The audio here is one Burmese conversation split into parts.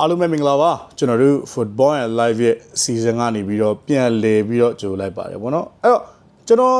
အားလုံးပဲမင်္ဂလာပါကျွန်တော်တို့ Football and Live ရဲ့ season ကနေပြီးတော့ပြန်လည်ပြီးတော့ကြိုလိုက်ပါတယ်ဗောနော်အဲ့တော့ကျွန်တော်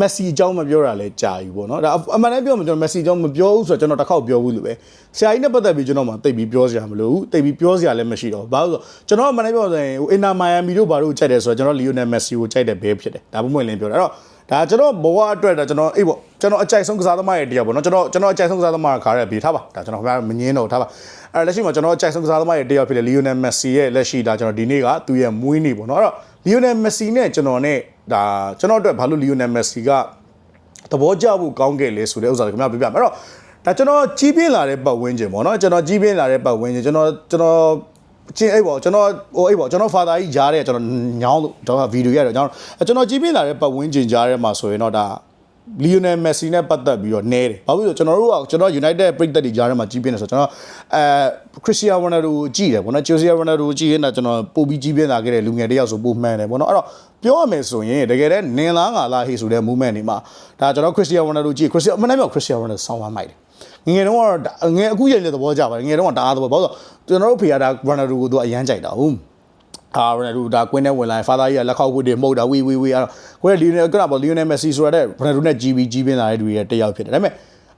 Messi အကြောင်းမပြောတာလဲကြာပြီဗောနော်ဒါအမှန်တမ်းပြောမှကျွန်တော် Messi အကြောင်းမပြောဘူးဆိုတော့ကျွန်တော်တစ်ခေါက်ပြောဘူးလို့ပဲဆရာကြီးနဲ့ပတ်သက်ပြီးကျွန်တော်မှတိတ်ပြီးပြောစရာမလိုဘူးတိတ်ပြီးပြောစရာလည်းမရှိတော့ဘူးဘာလို့လဲဆိုတော့ကျွန်တော်အမှန်တမ်းပြောဆိုရင်ဟို Inter Miami တို့ဘာလို့ကြိုက်တယ်ဆိုတော့ကျွန်တော် Lionel Messi ကိုကြိုက်တယ်ဘဲဖြစ်တယ်ဒါပုံမှန်လင်းပြောတာအဲ့တော့ ဒါကျွန်တော်ဘဝအတွက်ဒါကျွန်တော်အေးပေါ့ကျွန်တော်အကြိုက်ဆုံးကစားသမားရဲ့တရားပေါ့နော်ကျွန်တော်ကျွန်တော်အကြိုက်ဆုံးကစားသမားကခါရဲပြီးထားပါဒါကျွန်တော်ခင်ဗျားမငင်းတော့ထားပါအဲ့လက်ရှိမှာကျွန်တော်အကြိုက်ဆုံးကစားသမားရဲ့တရားဖြစ်တယ်လီယိုနယ်မက်ဆီရဲ့လက်ရှိဒါကျွန်တော်ဒီနေ့ကသူ့ရဲ့မွေးနေ့ပေါ့နော်အဲ့တော့လီယိုနယ်မက်ဆီနဲ့ကျွန်တော်နဲ့ဒါကျွန်တော်အတွက်ဘာလို့လီယိုနယ်မက်ဆီကသဘောကျဖို့ကောင်းခဲ့လဲဆိုတဲ့ဥစ္စာကိုခင်ဗျားပြပြမယ်အဲ့တော့ဒါကျွန်တော်ကြီးပြင်းလာတဲ့ပတ်ဝန်းကျင်ပေါ့နော်ကျွန်တော်ကြီးပြင်းလာတဲ့ပတ်ဝန်းကျင်ကျွန်တော်ကျွန်တော် ချင်းအဲ့ပေါ့ကျွန်တော်ဟိုအဲ့ပေါ့ကျွန်တော်ဖာသာကြီးကြားတဲ့ကျွန်တော်ညောင်းလို့ကျွန်တော်ဗီဒီယိုရတယ်ကျွန်တော်ကျွန်တော်ကြီးပြင်းလာတဲ့ပတ်ဝန်းကျင်ကြားထဲမှာဆိုရင်တော့ဒါလီယိုနယ်မက်ဆီနဲ့ပတ်သက်ပြီးတော့နဲတယ်။ဘာဖြစ်လို့ကျွန်တော်တို့ကကျွန်တော် United ပရိသတ်တွေကြားထဲမှာကြီးပြင်းနေဆိုတော့ကျွန်တော်အဲခရစ္စတီယာရိုနယ်ဒိုကိုကြည့်တယ်ပေါ့နော်။ချယ်ဆီယာရိုနယ်ဒိုကိုကြည့်ရင်တော့ကျွန်တော်ပို့ပြီးကြီးပြင်းလာခဲ့တဲ့လူငယ်တစ်ယောက်ဆိုပိုမှန်တယ်ပေါ့နော်။အဲ့တော့ပြောရမယ်ဆိုရင်တကယ်တည်းနင်လားငါလားဟေးဆိုတဲ့ movement တွေမှာဒါကျွန်တော်ခရစ္စတီယာရိုနယ်ဒိုကြည့်ခရစ္စတီယာမနေ့ကခရစ္စတီယာရိုနယ်ဒိုဆောင်းဝမ်းမိုက်တယ်။ ငငယ်တုန်းကတော့ငယ်အခုရင်လည်းသဘောကျပါတယ်ငယ်တုန်းကတအားသဘောဘာလို့ကျွန်တော်တို့ဖေရတာရိုနယ်ဒိုကိုသူအရန်ကြိုက်တာဟုတ်အာရနဒူဒါကွင်းနဲ့ဝင်လာဖာသာကြီးကလက်ခောက်ဝတ်တွေမှုတ်တာဝီဝီဝီအဲ့တော့ကိုယ်လီယိုနယ်ကပေါ့လီယိုနယ်မက်ဆီဆိုရတဲ့ရနဒူနဲ့ GB ကြီးပင်းလာတဲ့လူတွေတယောက်ဖြစ်တယ်ဒါပေမဲ့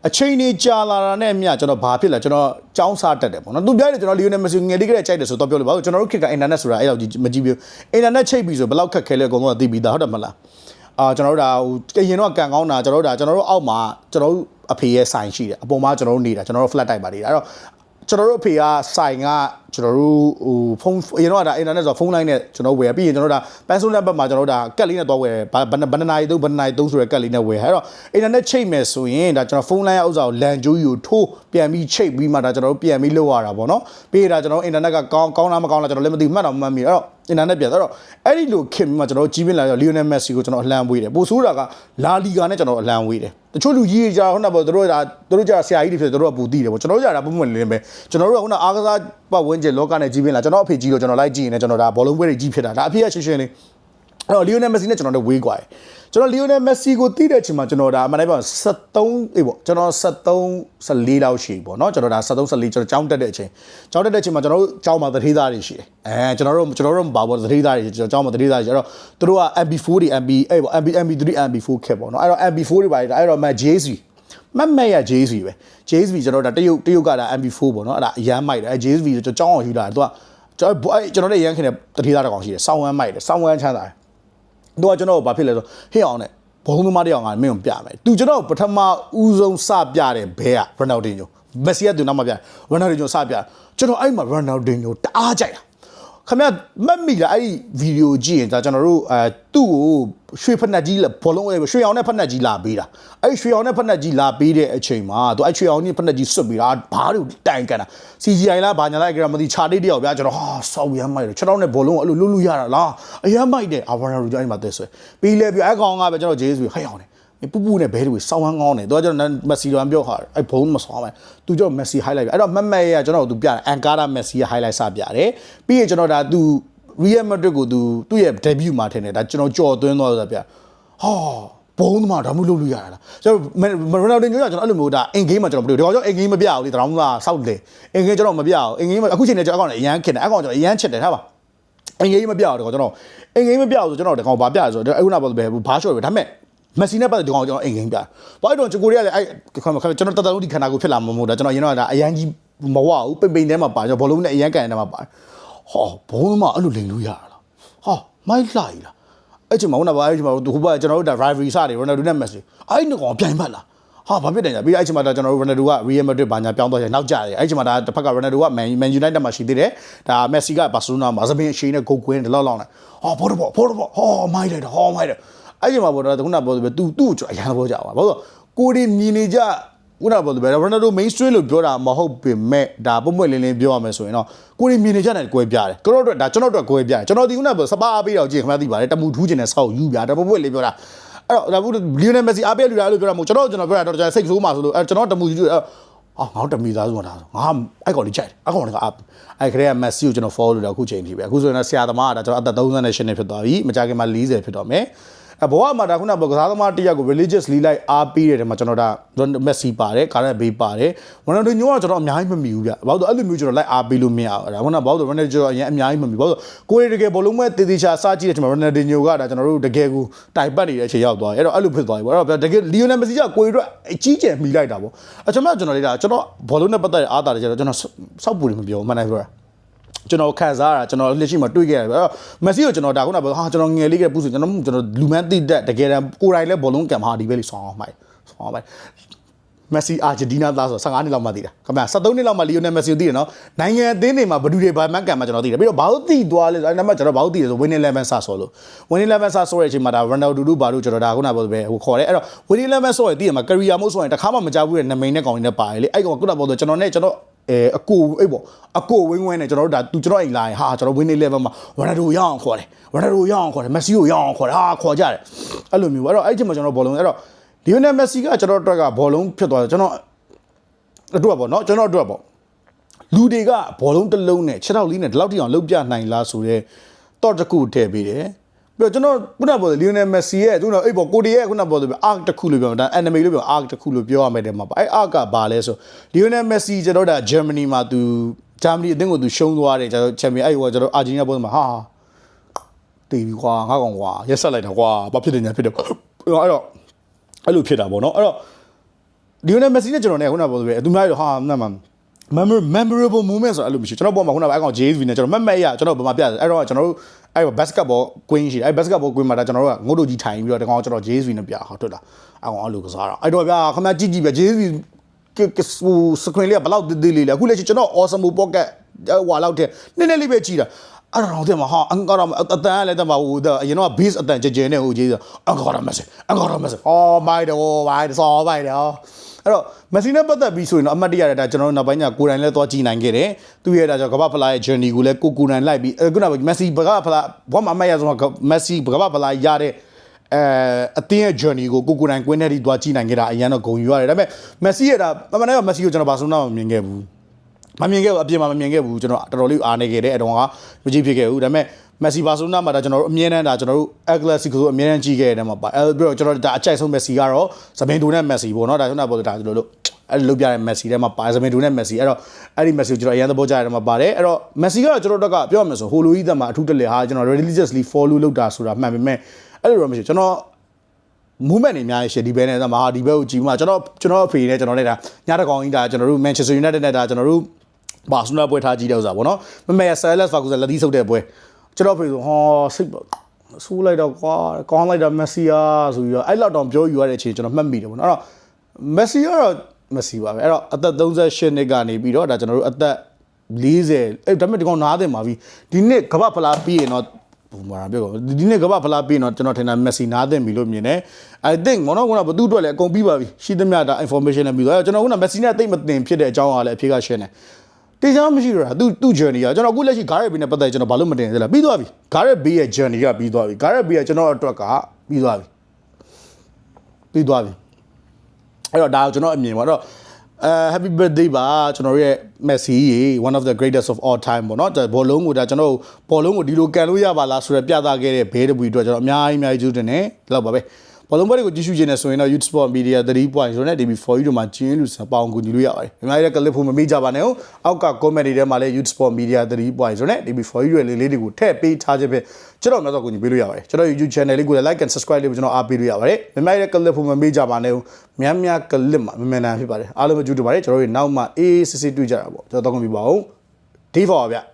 အချိန်ကြီးကြာလာတာနဲ့အမျှကျွန်တော်ဘာဖြစ်လဲကျွန်တော်ចောင်းစားတက်တယ်ပေါ့နော်သူပြောတယ်ကျွန်တော်လီယိုနယ်မက်ဆီငယ်လေးကလေးကြိုက်တယ်ဆိုတော့ပြောလို့ပါကျွန်တော်တို့ခေတ်ကအင်တာနက်ဆိုတာအဲ့လောက်ကြီးမကြည့်ဘူးအင်တာနက်ချိတ်ပြီးဆိုဘယ်လောက်ခက်ခဲလဲအကုန်လုံးကသိပြီးသားဟုတ်တယ်မလား အာကျွန်တော်တို့ဒါဟိုကရင်တော့ကန်ကောင်းတာကျွန်တော်တို့ဒါကျွန်တော်တို့အောက်မှာကျွန်တော်တို့အဖေရဲ့ဆိုင်ရှိတယ်အပေါ်မှာကျွန်တော်တို့နေတာကျွန်တော်တို့ flat တိုက်ပါနေတာအဲ့တော့ကျွန်တော်တို့အဖေကဆိုင်က ကျွန်တော်တို့ဟိုဖုန်းအရင်တော့ဒါအင်တာနက်ဆိုဖုန်းလိုင်းနဲ့ကျွန်တော်ဝယ်ပြီးရင်ကျွန်တော်တို့ဒါပန်းစုံနံပါတ်မှာကျွန်တော်တို့ဒါကက်လေးနဲ့သွားဝယ်ဘယ်ဘယ်နာရီသုံးဘယ်နာရီသုံးဆိုတဲ့ကက်လေးနဲ့ဝယ်အဲ့တော့အင်တာနက်ချိတ်မယ်ဆိုရင်ဒါကျွန်တော်ဖုန်းလိုင်းရဲ့ဥစ္စာကိုလန်ဂျိုးယူထိုးပြန်ပြီးချိတ်ပြီးမှဒါကျွန်တော်တို့ပြန်ပြီးလုပ်ရတာပေါ့နော်ပြီးရတာကျွန်တော်အင်တာနက်ကကောင်းကောင်းလားမကောင်းလားကျွန်တော်လည်းမသိဘူးမှတ်တော့မမှတ်မိအဲ့တော့အင်တာနက်ပြန်အဲ့တော့အဲ့ဒီလိုခင်ပြီးမှကျွန်တော်ကြီးပင်းလာတော့လီယိုနယ်မက်ဆီကိုကျွန်တော်အလံဝေးတယ်ပိုဆိုးတာကလာလီဂါနဲ့ကျွန်တော်အလံဝေးတယ်တချို့လူကြီးတွေကြာခုနကတို့တို့ကတို့ကြာဆရာကြီးတွေဖြစ်တယ်တို့ကပူတည်တယ်ပေါ့ကျွန်တော်တို့ကြာတာပုံမှန်လင်းပဲကျွန်တော်တို့ကခုနအားကစားပတ်ဝန်းကျင်လောကနဲ့ကြီးပင်းလာကျွန်တော်အဖေကြီးလို့ကျွန်တော်လိုက်ကြည့်ရင်ကျွန်တော်ဒါဘောလုံးပွဲတွေကြီးဖြစ်တာဒါအဖေကရှင်းရှင်းလေးအဲ့တော့လီယိုနယ်မက်ဆီနဲ့ကျွန်တော်တို့ဝေးကွာတယ်ကျွန်တော်လီယိုနယ်မက်ဆီကိုတီးတဲ့အချိန်မှာကျွန်တော်ဒါအမှန်တမ်းပြော73အေးပေါ့ကျွန်တော်73 14လောက်ရှိပေါ့เนาะကျွန်တော်ဒါ73 14ကျွန်တော်ကြောင်းတက်တဲ့အချိန်ကြောင်းတက်တဲ့အချိန်မှာကျွန်တော်တို့ကြောင်းမှာသတိသားတွေရှိတယ်အဲကျွန်တော်တို့ကျွန်တော်တို့မပါဘူးသတိသားတွေကျွန်တော်ကြောင်းမှာသတိသားတွေရှိအဲ့တော့သူတို့က MP4 တွေ MP အေးပေါ့ MP MP3 MP4 ခက်ပေါ့เนาะအဲ့တော့ MP4 တွေပါတယ်အဲ့တော့ Mac JSV မက်မက်ရ JSV ပဲ JSV ကျွန်တော်ဒါတရုတ်တရုတ်ကဒါ MP4 ပေါ့နော်အဲ့ဒါအရန်မိုက်တယ်အဲ JSV ဆိုကျွန်တော်ကြောင်းအောင်ယူလာတယ်သူကကျွန်တော်အဲကျွန်တော်လည်းရန်ခင်တဲ့တတိသားတစ်ကောင်ရှိတယ်ဆောင်းဝမ်းမိုက်တယ်ဆောင်းဝမ်းချမ်းသာတယ်သူကကျွန်တော်ကိုဘာဖြစ်လဲဆိုဟေ့အောင်နဲ့ဘုံသမားတယောက်ကမင်းကိုပြမယ်သူကျွန်တော်ပထမဦးဆုံးစပြတဲ့ဘဲက Ronaldinho မက်ဆီကသူနောက်မှပြ Ronaldinho စပြကျွန်တော်အဲ့မှာ Ronaldinho တအားကြိုက်တာ ခမရမက်မီလာအဲ့ဒီဗီဒီယိုကြည့်ရင်ဒါကျွန်တော်တို့အဲသူ့ကိုရွှေဖက်နှက်ကြီးဘောလုံးရွှေအောင်နဲ့ဖက်နှက်ကြီးလာပေးတာအဲ့ရွှေအောင်နဲ့ဖက်နှက်ကြီးလာပေးတဲ့အချိန်မှာသူအဲ့ရွှေအောင်နဲ့ဖက်နှက်ကြီးစွတ်ပေးတာဘာလို့တိုင်ကန်တာ CGI လားဘာညာလားကြရမသိခြာတိတ်တယောက်ဗျာကျွန်တော်ဟာစောက်ရမ်းမိုက်တယ်ကျွန်တော်နဲ့ဘောလုံးအဲ့လိုလွတ်လွတ်ရတာလားအရမ်းမိုက်တယ်အာဗာနာရူကြောင်းမှာတက်ဆွဲပြီးလဲပြအဲ့ကောင်ကပဲကျွန်တော်ဂျေးဆွေဟဲ့အောင်တယ် ပူပူနဲ့ဘဲတွေစောင်းဝမ်းကောင်းတယ်သူကကျွန်တော်မက်ဆီတော့ပြောခါအဲ့ဘုံမဆောင်းမယ်သူကျွန်တော်မက်ဆီ highlight ပဲအဲ့တော့မက်မက်ရကျွန်တော်သူပြတယ်အန်ကာရာမက်ဆီရဲ့ highlight စပြတယ်ပြီးရင်ကျွန်တော်ဒါသူ Real Madrid ကိုသူသူ့ရဲ့ debut မှာထင်တယ်ဒါကျွန်တော်ကြော်သွင်းသွားတာပြဟာဘုံသမားဒါမှလုပ်လို့ရတာလားကျွန်တော်ရိုနယ်ဒိုညိုကကျွန်တော်အဲ့လိုမျိုးဒါအင်ဂိမ်းမှာကျွန်တော်မပြောဒီကောင်ကျွန်တော်အင်ဂိမ်းမပြအောင်လေတရောင်းလားစောက်လေအင်ဂိမ်းကျွန်တော်မပြအောင်အင်ဂိမ်းမှာအခုချိန်နဲ့ကျွန်တော်အကောင်လည်းအရန်ခင်တယ်အကောင်ကျွန်တော်အရန်ချစ်တယ်ထားပါအင်ဂိမ်းမပြအောင်ဒီကောင်ကျွန်တော်အင်ဂိမ်းမပြအောင်ဆိုကျွန်တော်ဒီကောင်ဘာပြဆိုတော့အခုနောက်ပါပဲဘာရှော့ပဲဒါပေမဲ့ မက်ဆီနဲ့ပတ်သက်ဒီကောင်ကျွန်တော်အင်ဂိမ်းပြဘာလို့တော့ကျွန်တော်ကိုရီးယားလည်းအဲ့ကျွန်တော်တတလုံးဒီခန္ဓာကိုဖြစ်လာမှာမဟုတ်တာကျွန်တော်ရင်တော့ဒါအရန်ကြီးမဝဘူးပိမ့်ပိမ့်ထဲမှာပါကျွန်တော်ဘောလုံးနဲ့အရန်ကန်ထဲမှာပါဟောဘုံသမားအဲ့လိုလိန်လို့ရတာလားဟာမိုက်လာကြီးလားအဲ့ချိန်မှာဟုတ်လားဗျာအဲ့ချိန်မှာဟိုဘက်ကျွန်တော်တို့ဒါ rivalry စတယ်ရိုနယ်ဒိုနဲ့မက်ဆီအဲ့ဒီကောင်ပြိုင်ဖက်လားဟာဘာဖြစ်တယ်ညာပြီးအဲ့ချိန်မှာဒါကျွန်တော်တို့ရိုနယ်ဒိုက Real Madrid ဘာညာပြောင်းသွားတယ်နောက်ကျတယ်အဲ့ချိန်မှာဒါတစ်ဖက်ကရိုနယ်ဒိုက Man Man United မှာရှိသေးတယ်ဒါမက်ဆီကဘာစီလိုနာမှာစပင်အရှိန်နဲ့ဂိုကွင်းတယ်လောက်လောက်နေဟာဘောတော့ဘောဘောတော့ဘောဟောမိုက်တယ်ဟောမိုက်တယ် အဲ့ချိန်မှာဘောတော့ခုနပြောတယ်သူသူ့ကိုအရန်ဘောကြပါဘာလို့ကိုရီမြင်နေကြခုနပြောတယ်ရိုနယ်ဒို mainstream လို့ပြောတာမဟုတ်ပေမဲ့ဒါပုံပွင့်လင်းလင်းပြောရမယ်ဆိုရင်တော့ကိုရီမြင်နေကြတယ်ကွဲပြားတယ်ကျွန်တော်တို့ဒါကျွန်တော်တို့ကွဲပြားတယ်ကျွန်တော်ဒီခုနပြောစပါအားပေးတော့ကြည့်ခင်ဗျားသိပါတယ်တမူထူးကျင်တဲ့ဆောက်ယူပြဒါပုံပွင့်လေးပြောတာအဲ့တော့ဒါဘူးလီယိုနယ်မက်ဆီအားပေးလူတာလို့ပြောတာမဟုတ်ကျွန်တော်ကျွန်တော်ပြောတာတော့ကျွန်တော်စိတ်ဆိုးမှဆိုလို့အဲ့ကျွန်တော်တမူယူအာငါတို့တမီသားဆိုတာငါအဲ့ကောင်လေးကြိုက်တယ်အဲ့ကောင်လေးကအဲ့ခရဲကမက်ဆီကိုကျွန်တော် follow လုပ်တာအခုချိန်ထိပဲအခုဆိုရင်ဆရာသမားကဒါကျွန်တော်အသက်38နှစ်ဖြစ်သွားပြီမကြခင်မှာ40ဖြစ်တော့မယ် အဲဘဝမှာဒါခုနကကစားသမားတစ်ယောက်ကို religiously လိုက်အားပေးတဲ့ထဲမှာကျွန်တော်ဒါ Messi ပါတယ်ကာရက်ဘေးပါတယ်ဝရန်ဒိုညိုကကျွန်တော်အများကြီးမမီဘူးဗျဘာလို့အဲ့လိုမျိုးကျွန်တော်လိုက်အားပေးလို့မရဘူးဒါခုနကဘာလို့ရန်ဒိုကျွန်တော်အရင်အများကြီးမမီဘာလို့ကိုရီတကယ်ဘောလုံးမဲ့တေးသေးချာစကြည့်တဲ့ချိန်မှာရန်ဒိုညိုကဒါကျွန်တော်တို့တကယ်ကိုတိုင်ပတ်နေတဲ့အချိန်ရောက်သွားတယ်အဲ့တော့အဲ့လိုဖြစ်သွားပြီပေါ့အဲ့တော့တကယ်လီယိုနယ်မက်ဆီကကိုရီတို့အကြီးကျယ်မိလိုက်တာပေါ့အကျွန်တော်ကျွန်တော်လေးဒါကျွန်တော်ဘောလုံးနဲ့ပတ်သက်တဲ့အားတာတွေကျတော့ကျွန်တော်စောက်ပူနေမပြောမှန်တယ်ပြောတာ ကျွန်တော်ခံစားရတာကျွန်တော်လက်ရှိမှာတွေ့ခဲ့ရတယ်အဲ့တော့မက်ဆီကိုကျွန်တော်ဒါခုနကဟာကျွန်တော်ငယ်လေးကပူဆိုကျွန်တော်ကျွန်တော်လူမန်းတိတက်တကယ်တမ်းကိုယ်တိုင်လည်းဘောလုံးကံမှာဒီပဲလေးဆောင်းအောင်မှိုက်ဆောင်းအောင်မှိုက်မက်ဆီအာဂျင်တီးနားသားဆို15နှစ်လောက်မှသိတာခင်ဗျာ73နှစ်လောက်မှလီယိုနယ်မက်ဆီကိုသိတယ်နော်နိုင်ငံအသင်းတွေမှာဘယ်သူတွေဘာမှကံမှာကျွန်တော်သိတယ်ပြီးတော့ဘာလို့သိသွားလဲအဲ့ဒါမှကျွန်တော်ဘာလို့သိလဲဆို winning eleven စဆော်လို့ winning eleven စဆော်ရဲ့အချိန်မှာဒါ Ronaldo တို့ဘာလို့ကျွန်တော်ဒါခုနကပြောပဲဟိုခေါ်တယ်အဲ့တော့ winning eleven ဆော်ရဲ့သိရမှာ career mode ဆိုရင်တစ်ခါမှမကြဘူးတဲ့နာမည်နဲ့ကောင်တွေနဲ့ပါတယ်လေအဲ့ကောင်ခုနကပြောဆိုကျွန်တော်နဲ့ကျွန်တော် အဲအကိုအေးပေါ့အကိုဝင်းဝင်းနဲ့ကျွန်တော်တို့ဒါသူကျွန်တော်အိမ်လာရင်ဟာကျွန်တော် win level မှာဝရဒိုရအောင်ခေါ်တယ်ဝရဒိုရအောင်ခေါ်တယ်မက်ဆီကိုရအောင်ခေါ်တယ်ဟာခေါ်ကြတယ်အဲ့လိုမျိုးအဲ့တော့အဲ့ဒီချိန်မှာကျွန်တော်ဘောလုံးအဲ့တော့လီယိုနယ်မက်ဆီကကျွန်တော်တို့အတွက်ကဘောလုံးဖြစ်သွားတယ်ကျွန်တော်အတွက်ပေါ့နော်ကျွန်တော်အတွက်ပေါ့လူတွေကဘောလုံးတစ်လုံးနဲ့6ထောက်လေးနဲ့ဒီလောက်ထိအောင်လှုပ်ပြနိုင်လားဆိုတော့တော့တစ်ခုထည့်ပေးတယ် ပြီးတော့ကျွန်တော်ခုနကပြောတယ်လီယိုနယ်မက်ဆီရဲ့သူကအဲ့ပေါ်ကိုတီရဲ့ခုနကပြောတယ်အာတစ်ခုလို့ပြောတာ enemy လို့ပြောအာတစ်ခုလို့ပြောရမယ်တဲ့မှာပါအဲ့အာကဘာလဲဆိုလီယိုနယ်မက်ဆီကျွန်တော်ဒါဂျာမနီမှာသူဂျာမနီအသင်းကိုသူရှုံးသွားတယ်ကျွန်တော်ချန်ပီယံအဲ့ဟိုကျွန်တော်အာဂျင်တီးနားပွဲမှာဟာတီးပြီကွာငါကောင်ကွာရက်ဆက်လိုက်တာကွာဘာဖြစ်တယ်ညာဖြစ်တယ်အဲ့တော့အဲ့လိုဖြစ်တာပေါ့နော်အဲ့တော့လီယိုနယ်မက်ဆီနဲ့ကျွန်တော်နဲ့ခုနကပြောသလိုပဲသူများတို့ဟာနတ်မှာ memor memorable moment ဆိုအဲ့လိုမရှိကျွန်တော်ပေါ်မှာခုနကအဲ့ကောင် JSV နဲ့ကျွန်တော်မက်မက်ရကျွန်တော်ဘာမှပြတယ်အဲ့တော့ကျွန်တော်တို့ အဲ့ basketball queen ရှိတယ်အဲ့ basketball queen မှာဒါကျွန်တော်တို့ကငုတ်တို့ကြီးထိုင်ပြီးတော့တကောင်ကျွန်တော် JSV နဲ့ပြဟာတွေ့လားအဲ့ကောင်အဲ့လိုကစားတာအဲ့တော့ဗျာခမကြည့်ကြည့်ဗျ JSV ကကစူစကွန်လေးကဘလောက်တေးသေးလေးလဲအခုလက်ရှိကျွန်တော် awesome pocket ဟွာလောက်တဲ့နည်းနည်းလေးပဲကြည့်တာအဲ့တော့တဲ့မှာဟာအင်္ဂါရအတန်လည်းတဲ့မှာဟိုအရင်တော့ base အတန်ကြဲကြဲနဲ့ဟိုကြီးအင်္ဂါရမက်ဆီအင်္ဂါရမက်ဆီအော်မိုက်တော့မိုက်ဆောမိုက်တော့ အဲ့တော့မက်ဆီနဲ့ပတ်သက်ပြီးဆိုရင်တော့အမှတ်တရတဲ့ဒါကျွန်တော်တို့နောက်ပိုင်းကျကိုယ်တိုင်လည်းသွားကြည့်နိုင်ခဲ့တယ်သူရဲ့ဒါကြောင့်ကမ္ဘာဖလားရဲ့ journey ကိုလည်းကိုကိုယ်တိုင်လိုက်ပြီးအခုနကမက်ဆီဘကဖလားဘာမှအမှတ်ရဆုံးမက်ဆီဘကဖလားရတဲ့အဲအတင်းရဲ့ journey ကိုကိုကိုယ်တိုင်ကွင်းထဲထိသွားကြည့်နိုင်ခဲ့တာအရင်တော့ဂုဏ်ယူရတယ်ဒါပေမဲ့မက်ဆီရဲ့ဒါမမနဲ့မက်ဆီကိုကျွန်တော်ဘာဆုံးတော့မမြင်ခဲ့ဘူးမမြင်ခဲ့ဘူးအပြင်မှာမမြင်ခဲ့ဘူးကျွန်တော်တော်တော်လေးအားနေခဲ့တဲ့အတုန်းကမကြည့်ဖြစ်ခဲ့ဘူးဒါပေမဲ့ မက်ဆီဘာဆိုနာမှာဒါကျွန်တော်တို့အမြဲတမ်းဒါကျွန်တော်တို့အက်ကလစီကိုအမြဲတမ်းကြည့်ခဲ့တဲ့မှာပါအဲပြီးတော့ကျွန်တော်ဒါအကြိုက်ဆုံးမက်ဆီကတော့ဇမင်တိုနဲ့မက်ဆီပေါ့နော်ဒါကျွန်တော်ပြောတာဒါလို့လို့အဲ့လိုလုပ်ပြတဲ့မက်ဆီထဲမှာပါဇမင်တိုနဲ့မက်ဆီအဲ့တော့အဲ့ဒီမက်ဆီကိုကျွန်တော်အရင်သဘောကျတဲ့မှာပါတယ်အဲ့တော့မက်ဆီကတော့ကျွန်တော်တို့ကပြောရမယ်ဆိုဟိုလိုကြီးသက်မှာအထူးတလဲဟာကျွန်တော် religiously follow လုပ်တာဆိုတာမှန်ပေမဲ့အဲ့လိုတော့မရှိကျွန်တော် movement တွေအများကြီးရှိဒီဘဲနဲ့ဒါမှာဟာဒီဘဲကိုကြည့်မှာကျွန်တော်ကျွန်တော်အဖေနဲ့ကျွန်တော်နဲ့ဒါညတကောင်ကြီးဒါကျွန်တော်တို့ Manchester United နဲ့ဒါကျွန်တော်တို့ဘာစနာပွဲထားကြည့်တဲ့ဥစ္စာပေါ့နော်မမေ Salas Ferguson လက်သီးဆုပ်တဲ့ပွဲ ကျွန်တော်ဖေဆိုဟောစိတ်ဆူးလိုက်တော့ကွာကောင်းလိုက်တာမက်ဆီယာဆိုပြီးတော့အဲ့လောက်တောင်ပြောယူရတဲ့အချိန်ကျွန်တော်မှတ်မိတယ်ပေါ့နော်အဲ့တော့မက်ဆီကတော့မက်ဆီပါပဲအဲ့တော့အသက်38နှစ်ကနေပြီးတော့ဒါကျွန်တော်တို့အသက်40အဲ့ဒါပေမဲ့ဒီကောင်နားတယ်မှာပြီဒီနှစ်ကမ္ဘာဖလားပြီးရင်တော့ဘုံမာပြောကောဒီနေ့ကမ္ဘာဖလားပြီးရင်တော့ကျွန်တော်ထင်တာမက်ဆီနားတယ်ပြီလို့မြင်တယ် I think ငေါတော့ကဘသူ့အတွက်လည်းအကုန်ပြီးပါပြီရှိသမျှဒါ information နဲ့ပြီးတော့ကျွန်တော်ကမက်ဆီနဲ့တိတ်မတင်ဖြစ်တဲ့အကြောင်းအားလည်းအဖြေကရှင်းတယ် တေချာမရှိတော့တာသူသူ journey ကကျွန်တော်အခုလက်ရှိ Gareth Bale နဲ့ပတ်သက်ကျွန်တော်ဘာလို့မတင်သေးလဲပြီးသွားပြီ Gareth Bale ရဲ့ journey ကပြီးသွားပြီ Gareth Bale ကကျွန်တော်အတွက်ကပြီးသွားပြီပြီးသွားပြီအဲ့တော့ဒါကကျွန်တော်အမြင်ပါတော့အဲ happy birthday ပါကျွန်တော်ရဲ့ Messi one of the greatest of all time ပေါ့နော်ဘောလုံးကိုဒါကျွန်တော်ဘောလုံးကိုဒီလိုကန်လို့ရပါလားဆိုတော့ပြသခဲ့တဲ့ဘဲတပူအတွက်ကျွန်တော်အများကြီးအများကြီးကျေးဇူးတင်တယ်ဒီလောက်ပါပဲ ဘောလုံးပွဲတွေကိုကြည့်ရှုခြင်းနဲ့ဆိုရင်တော့ Youth Sport Media 3.0နဲ့ DB4U တို့မှာကျင်းလူစပေါင်းကူညီလို့ရပါတယ်။မြန်မာရဲ့ clip ဖို့မမေ့ကြပါနဲ့။အောက်က comment တွေထဲမှာလည်း Youth Sport Media 3.0နဲ့ DB4U ရဲ့လေးလေးတွေကိုထည့်ပေးထားခြင်းဖြင့်ကျွန်တော်များစွာကူညီပေးလို့ရပါတယ်။ကျွန်တော် YouTube channel လေးကိုလည်း like and subscribe လေးကိုကျွန်တော်အားပေးလို့ရပါတယ်။မြန်မာရဲ့ clip ဖို့မမေ့ကြပါနဲ့။များများ clip မှာမမှန်တန်ဖြစ်ပါတယ်။အားလုံးပဲကြည့်ကြပါရစေ။ကျွန်တော်တို့နောက်မှအေးစစ်စစ်တွေ့ကြတာပေါ့။ကျွန်တော်တော့ကုန်ပြီပါဦး။ D4 ပါဗျ။